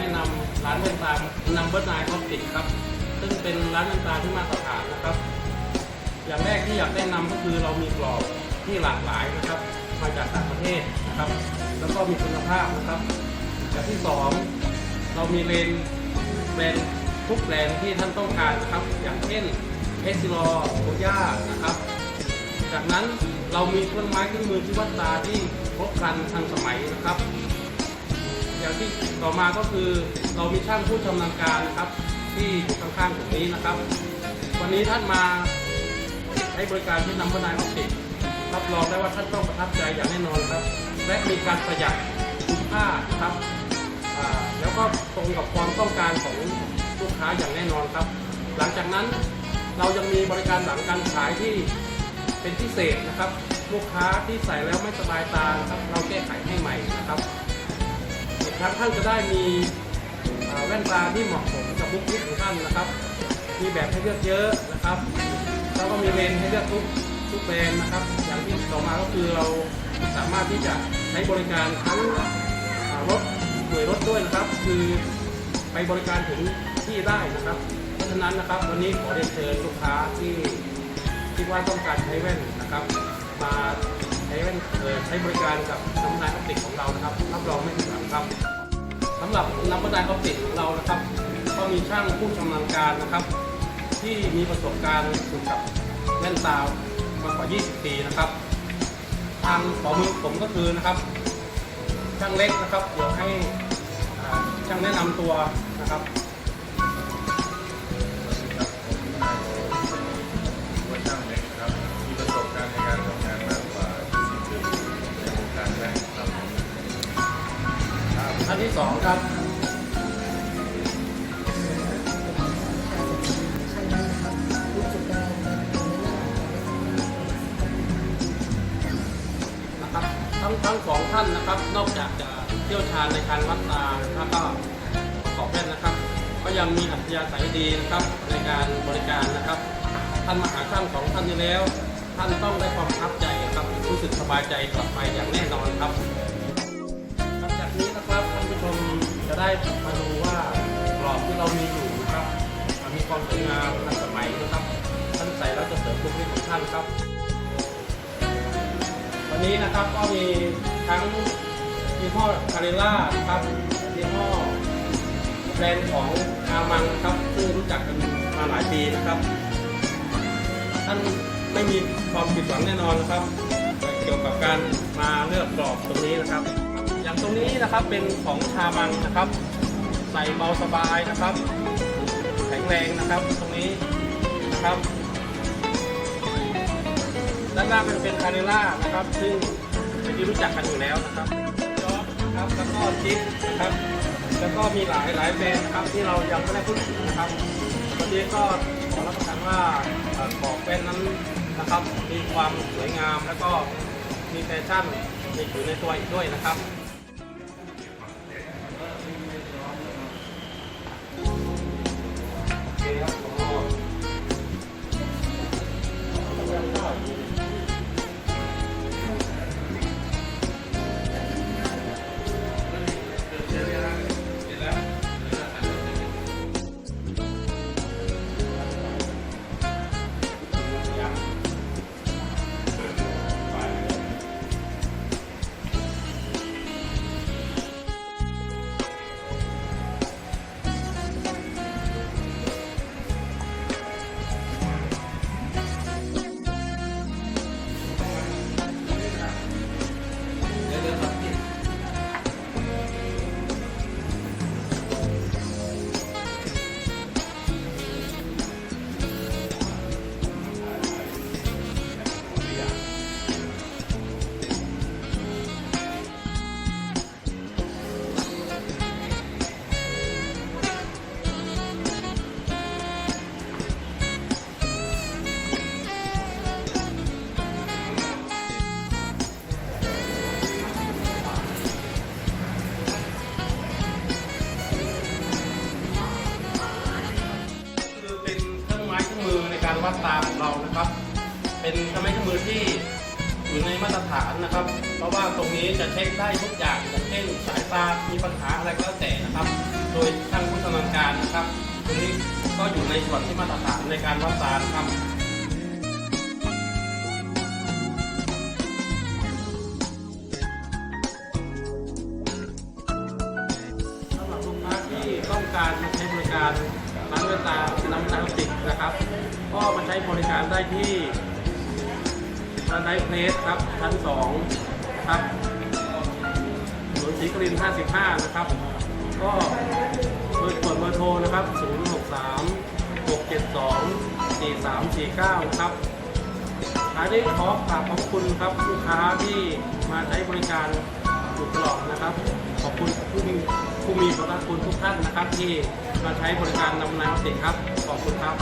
แนะนำร้านแว่นตานัมเบอร์นายออปติกครับ ซึ่งเป็นร้านแว่นตาที่มาตรฐานนะครับ อย่างแรกที่อยากแนะนำก็คือเรามีกรอบที่หลากหลายนะครับ มาจากต่างประเทศนะครับ แล้วก็มีคุณภาพนะครับอย่างที่สองเรามีเลนส์แบรนด์ทุกแบรนด์ที่ท่านต้องการนะครับ อย่างเช่นเอสซิลอโกย่านะครับ จากนั้นเรามีเครื่องไม้เครื่องมือที่วัดตาที่ครบครันทันสมัยนะครับ ที่ต่อมาก็คือเรามีช่างผู้ชำนาญการนะครับ ที่ข้างๆตรงนี้นะครับ วันนี้ท่านมาใช้บริการที่นำพนายออปติกรับรองได้ว่าท่านต้องประทับใจอย่างแน่นอนครับ และมีการประหยัดคุณค่าครับแล้วก็ตรงกับความต้องการของลูกค้าอย่างแน่นอนครับ หลังจากนั้นเรายังมีบริการหลังการขายที่เป็นพิเศษนะครับ ลูกค้าที่ใส่แล้วไม่สบายตาครับ เราแก้ไขให้ใหม่นะครับ ครั้งท่านจะได้มีแว่นตาที่เหมาะสมกับบุคลิกของท่านนะครับ มีแบบให้เลือกเยอะนะครับแล้วก็มีเลนให้เลือกทุกทุกแบรนด์นะครับ อย่างที่ต่อมาก็คือเราสามารถที่จะใช้บริการทั้งรถหน่วยรถด้วยนะครับ คือไปบริการถึงที่ได้นะครับ เพราะฉะนั้นนะครับ วันนี้ขอเรียนเชิญลูกค้าที่คิดว่าต้องการใช้แว่นนะครับ มา นใช้บริการกับน้ำนายออปติกของเรานะครับรับรองไม่ผิดหวังครับสำหรับน้ำนายออปติกของเรานะครับก็มีช่างผู้ชำนาญการนะครับ ที่มีประสบการณ์เกี่ยวกับแว่นตามากกว่า 20 ปีนะครับทางขอมือผมก็คือนะครับ ช่างเล็กนะครับเดี๋ยวให้ช่างแนะนำตัวนะครับ ท่านที่สองครับนะครับทั้งทั้งสองท่านนะครับ นอกจากจะเชี่ยวชาญในการวัดตาแล้วก็ประกอบแว่นนะครับ ก็ยังมีอัธยาศัยดีนะครับ ในการบริการนะครับ ท่านมาหาช่างของท่านนี้แล้ว ท่านต้องได้ความประทับใจครับรู้สึกสบายใจกลับไปอย่างแน่นอนครับ ชมจะได้มาดูว่ากรอบที่เรามีอยู่นะครับ มีความสวยงามทันสมัยนะครับท่านใส่แล้วจะเสริมบุคลิกของท่านครับ วันนี้นะครับก็มีทั้งยี่ห้อคาเรล่าครับยี่ห้อแบรนด์ของอามังครับซึ่งรู้จักกันมาหลายปีนะครับ ท่านไม่มีความผิดหวังแน่นอนนะครับ เกี่ยวกับการมาเลือกกรอบตรงนี้นะครับ ตรงนี้นะครับเป็นของชามังนะครับ ใส่เบาสบายนะครับ แข็งแรงนะครับ ตรงนี้นะครับด้านล่างมันเป็นคาเนล่านะครับ ซึ่งเป็นที่รู้จักกันอยู่แล้วนะครับจอนะครับแล้วก็จิ๊บนะครับ แล้วก็มีหลายหลายแบรนด์นะครับที่เรายังไม่ได้พูดถึงนะครับวันนี้ก็ขอรับประกันว่าเอ่อของแบรนด์นั้นนะครับ มีความสวยงามแล้วก็มีแฟชั่นมีอยู่ในตัวอีกด้วยนะครับ ม้เครื่องมือในการวัดตาของเรานะครับ เป็นเครื่องไม้เครื่องมือที่อยู่ในมาตรฐานนะครับ เพราะว่าตรงนี้จะเช็คได้ทุกอย่างอย่างเช่นสายตา มีปัญหาอะไรก็แล้วแต่นะครับ โดยช่างผู้ชำนาญการนะครับตรงนี้ก็อยู่ในส่วนที่มาตรฐานในการวัดตานะครับสำหรับลูกค้าที่ต้องการใช้บริการร้านแว่นตาน้ำตาติกนะครับ บริการได้ที่ร้านไดเพลสครับชั้น2ครับถนนศรีกริน55 นะครับ ก็โดยส่วนเบอร์โทรนะครับ 063 672 4349 นะครับท้ายนี้ขอกราบขอบคุณครับลูกค้าที่มาใช้บริการอยู่ตลอดนะครับ ขอบคุณผู้มีผู้มีพระคุณทุกท่านนะครับ ที่มาใช้บริการนำนายติครับ ขอบคุณครับ